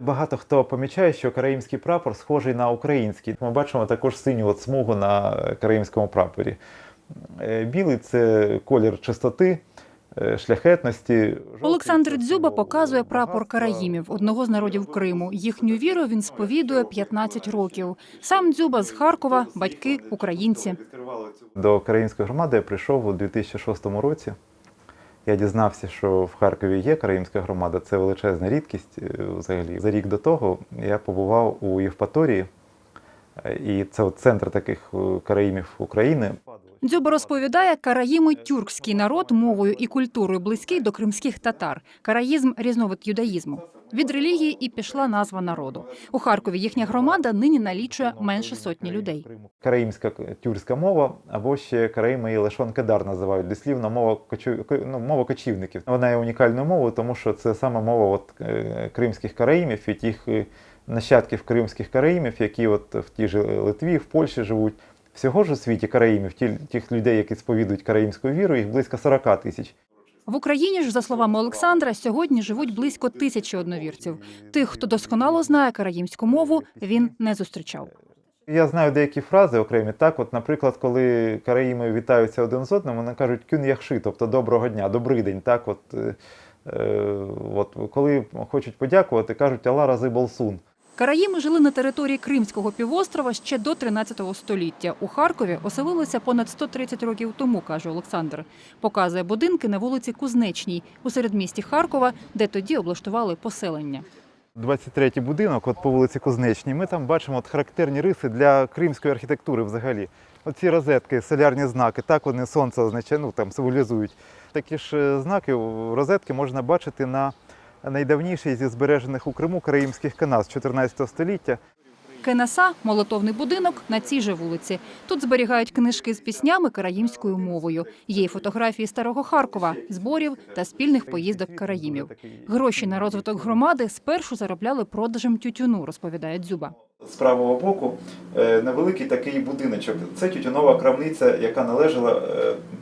Багато хто помічає, що караїмський прапор схожий на український. Ми бачимо також синю от смугу на караїмському прапорі. Е, Білий це колір чистоти, е, шляхетності. Олександр Дзюба показує прапор караїмів, одного з народів Криму. Їхню віру він сповідує 15 років. Сам Дзюба з Харкова, батьки українці. До караїмської громади я прийшов у 2006 році. Я дізнався, що в Харкові є караїмська громада. Це величезна рідкість е, взагалі. За рік до того я побував у Євпаторії, е, і це от центр таких е, караїмів України. Дзюба розповідає, караїми тюркський народ мовою і культурою близький до кримських татар. Караїзм різновид юдаїзму. Від релігії і пішла назва народу. У Харкові їхня громада нині налічує менше сотні людей. Караїмська тюркська мова, або ще караїми її лишон кедар називають дослівно мова кочу... ну, мова кочівників. Вона є унікальною мовою, тому що це саме мова от, е, кримських караїмів і тих е, нащадків кримських караїмів, які от в тій же Литві, в Польщі живуть. Всього ж у світі караїмів, тих людей, які сповідують караїмську віру, їх близько 40 тисяч. В Україні ж, за словами Олександра, сьогодні живуть близько тисячі одновірців. Тих, хто досконало знає караїмську мову, він не зустрічав. Я знаю деякі фрази окремі. Так, от, наприклад, коли караїми вітаються один з одним, вони кажуть кюн яхши, тобто доброго дня, добрий день. Так, от, е, е, от, коли хочуть подякувати, кажуть Алла рази болсун. Караїми жили на території Кримського півострова ще до 13 століття. У Харкові оселилися понад 130 років тому, каже Олександр. Показує будинки на вулиці Кузнечній у середмісті Харкова, де тоді облаштували поселення. 23-й будинок, от по вулиці Кузнечній, ми там бачимо от характерні риси для кримської архітектури взагалі. Оці розетки, солярні знаки, так вони сонце означає, ну там символізують. Такі ж е, знаки, розетки можна бачити на найдавнішій зі збережених у Криму караїмських каназ 14 століття. Кенаса – молотовний будинок на цій же вулиці. Тут зберігають книжки з піснями караїмською мовою. Є й фотографії старого Харкова, зборів та спільних поїздок караїмів. Гроші на розвиток громади спершу заробляли продажем тютюну, розповідає Дзюба. З правого боку е, невеликий такий будиночок. Це тютюнова крамниця, яка належала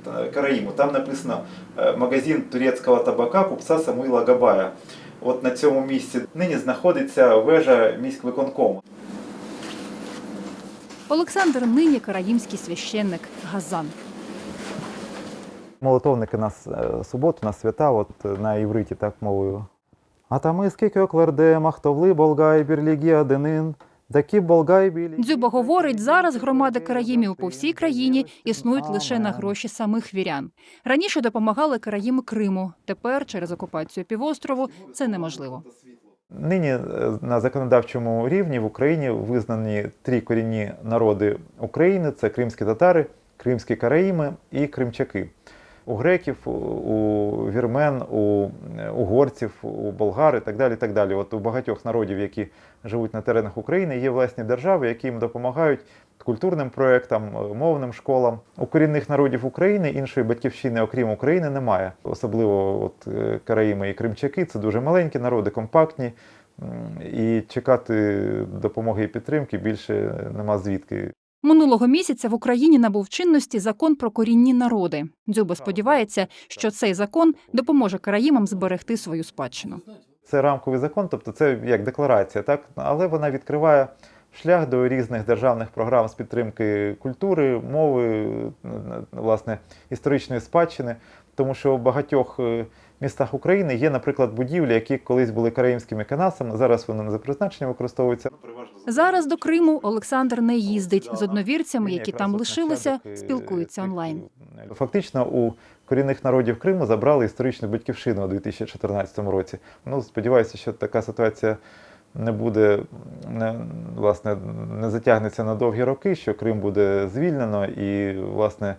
е, Караїму. Там написано е, магазин турецького табака купця Самуїла Габая. От на цьому місці нині знаходиться вежа міськвиконкому. Олександр нині караїмський священник Газан. Молотовники нас е, суботу, на свята, от на івриті так мовою. А там іски кьоклерде, махтовли, болгай, бірлігі, аденин, такі болгай білі. Дзюба говорить, зараз громади караїмів по всій країні існують лише на гроші самих вірян. Раніше допомагали караїми Криму. Тепер через окупацію півострову це неможливо. Нині е, на законодавчому рівні в Україні визнані три корінні народи України: це кримські татари, кримські караїми і кримчаки. У греків, у- вірмен, у угорців, у болгар і так далі. так далі. От у багатьох народів, які живуть на теренах України, є власні держави, які їм допомагають культурним проектам, е, мовним школам. У корінних народів України іншої батьківщини, окрім України, немає. Особливо от е, караїми і кримчаки це дуже маленькі народи, компактні. І чекати допомоги і підтримки більше нема звідки. Минулого місяця в Україні набув чинності закон про корінні народи. Дзюба сподівається, що цей закон допоможе караїмам зберегти свою спадщину. Це рамковий закон, тобто це як декларація, так але вона відкриває шлях до різних державних програм з підтримки культури, мови, власне, історичної спадщини, тому що в багатьох е, містах України є, наприклад, будівлі, які колись були караїмськими канасами, зараз вони не за призначенням використовуються. Зараз до Криму Олександр не їздить з одновірцями, які там лишилися, е, спілкуються онлайн. Фактично, у корінних народів Криму забрали історичну батьківщину у 2014 році. Ну, сподіваюся, що така ситуація не буде не, власне не затягнеться на довгі роки, що Крим буде звільнено і власне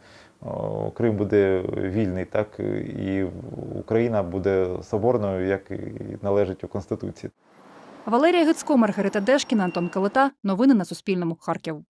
Крим буде вільний, так і Україна буде соборною, як і належить у Конституції. Валерія Гицько, Маргарита Дешкіна, Антон Калита. Новини на Суспільному. Харків.